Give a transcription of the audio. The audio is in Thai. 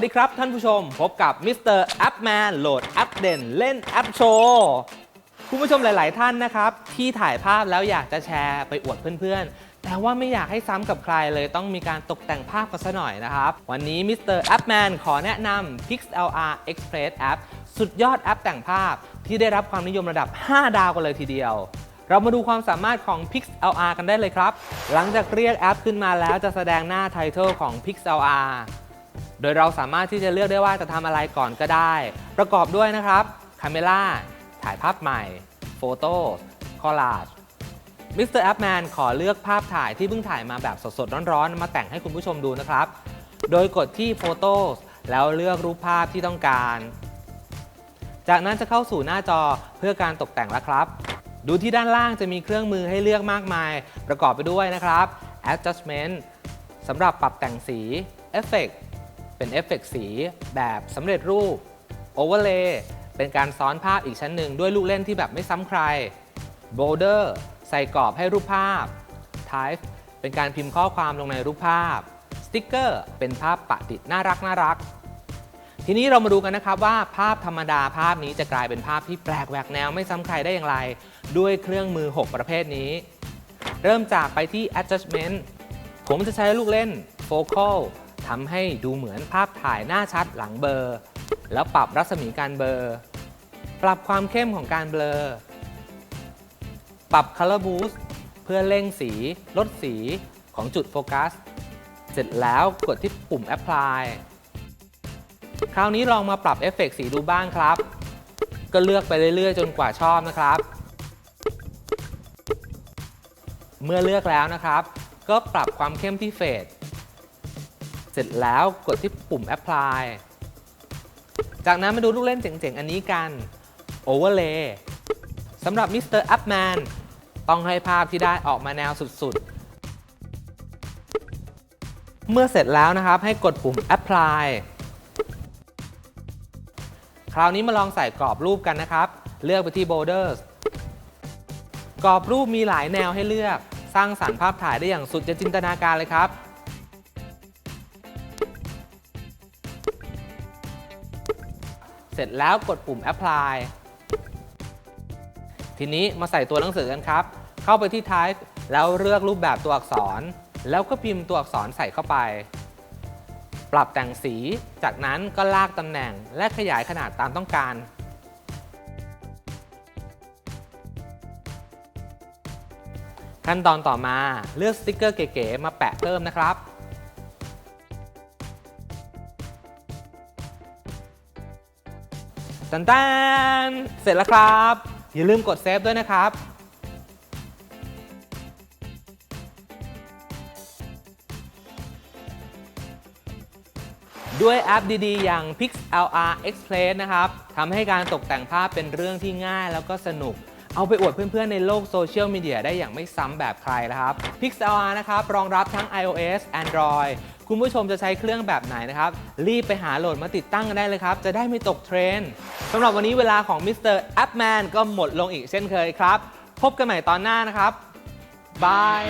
วัสดีครับท่านผู้ชม พบกับมิสเตอร์แอปแมนโหลดแอปเด่นเล่นแอปโชว์คุณผู้ชมหลาย ๆ ท่านนะครับ ที่ถ่ายภาพแล้วอยากจะแชร์ไปอวดเพื่อน ๆ แต่ว่าไม่อยากให้ซ้ำกับใครเลยต้องมีการตกแต่งภาพกันซะหน่อยนะครับ วันนี้มิสเตอร์แอปแมนขอแนะนำ PixLR Express App สุดยอดแอปแต่งภาพที่ได้รับความนิยมระดับ 5 ดาวกันเลยทีเดียวเรามาดูความสามารถของ PixLR กันได้เลยครับ หลังจากเรียกแอปขึ้นมาแล้วจะแสดงหน้าไททอลของ PixLR โดยเราสามารถที่จะเลือกได้ว่าจะทำอะไรก่อนก็ได้ ประกอบด้วยนะครับ Camera ถ่ายภาพใหม่ Photo Collage มิสเตอร์แอปแมนขอเลือกภาพถ่ายที่เพิ่งถ่ายมาแบบสดๆ ร้อนๆ มาแต่งให้คุณผู้ชมดูนะครับ โดยกดที่ Photos แล้วเลือกรูปภาพที่ต้องการ จากนั้นจะเข้าสู่หน้าจอเพื่อการตกแต่งแล้วครับ ดูที่ด้านล่างจะมีเครื่องมือให้เลือกมากมาย ประกอบไปด้วยนะครับ Adjustment สำหรับปรับแต่งสี Effect เป็นเอฟเฟกต์สีแบบสำเร็จรูป Overlay เลย์เป็นการซ้อนภาพอีกชั้นหนึ่งด้วยลูกเล่นที่แบบไม่ซ้ำใคร Border ใส่กรอบให้รูปภาพ Type เป็นการพิมพ์ข้อความลงในรูปภาพ Sticker เป็นภาพปะติดน่ารักน่ารัก ทีนี้เรามาดูกันนะครับว่าภาพธรรมดาภาพนี้จะกลายเป็นภาพที่แปลกแหวกแนวไม่ซ้ำใครได้อย่างไร ด้วยเครื่องมือ 6 ประเภทนี้ เริ่มจากไปที่ adjustment ผมจะใช้ลูกเล่น focal ทำให้ดูเหมือนภาพถ่ายหน้าชัดหลังเบลอแล้วปรับรัศมีการเบลอปรับความเข้มของการเบลอ ปรับ color boost เพื่อเร่งสีลดสีของจุดโฟกัส เสร็จแล้วกดที่ปุ่ม apply คราวนี้ลองมาปรับเอฟเฟกต์สีดูบ้างครับ ก็เลือกไปเรื่อยๆ จนกว่าชอบนะครับ เมื่อเลือกแล้วนะครับ ก็ปรับความเข้มที่เฟด เสร็จแล้วกดที่ปุ่ม apply จากนั้นมาดูลูกเล่นเจ๋งๆ อันนี้กัน overlay สำหรับ Mr. Upman ต้องให้ภาพที่ได้ออกมาแนวสุดๆ เมื่อเสร็จแล้วนะครับให้กดปุ่ม apply คราวนี้มาลองใส่กรอบรูปกันนะครับ เลือกไปที่ borders กรอบรูปมีหลายแนวให้เลือก สร้างสรรค์ภาพถ่ายได้อย่างสุดจะจินตนาการเลยครับ เสร็จแล้วกดปุ่ม apply ทีนี้มาใส่ตัวหนังสือกันครับ เข้าไปที่ type แล้วเลือกรูปแบบตัวอักษร แล้วก็พิมพ์ตัวอักษรใส่เข้าไป ปรับแต่งสี จากนั้นก็ลากตำแหน่งและขยายขนาดตามต้องการ ขั้นตอนต่อมาเลือกสติกเกอร์เก๋ๆมาแปะเพิ่มนะครับ ตันตันเสร็จแล้วครับ อย่าลืมกดเซฟด้วยนะครับด้วยแอปดีๆ อย่าง PixLR Express นะครับทำให้การตกแต่งภาพเป็นเรื่องที่ง่ายแล้วก็สนุก เอาไปอวดเพื่อนๆ ในโลกโซเชียลมีเดียได้อย่างไม่ซ้ำแบบใครนะครับ PixLR นะครับ รองรับทั้ง iOS Android คุณผู้ชมจะใช้เครื่องแบบไหนนะครับ รีบไปหาโหลดมาติดตั้งกันได้เลยครับ จะได้ไม่ตกเทรนด์สำหรับวันนี้เวลาของมิสเตอร์แอปแมนก็หมดลงอีกเช่นเคยครับ พบกันใหม่ตอนหน้านะครับบาย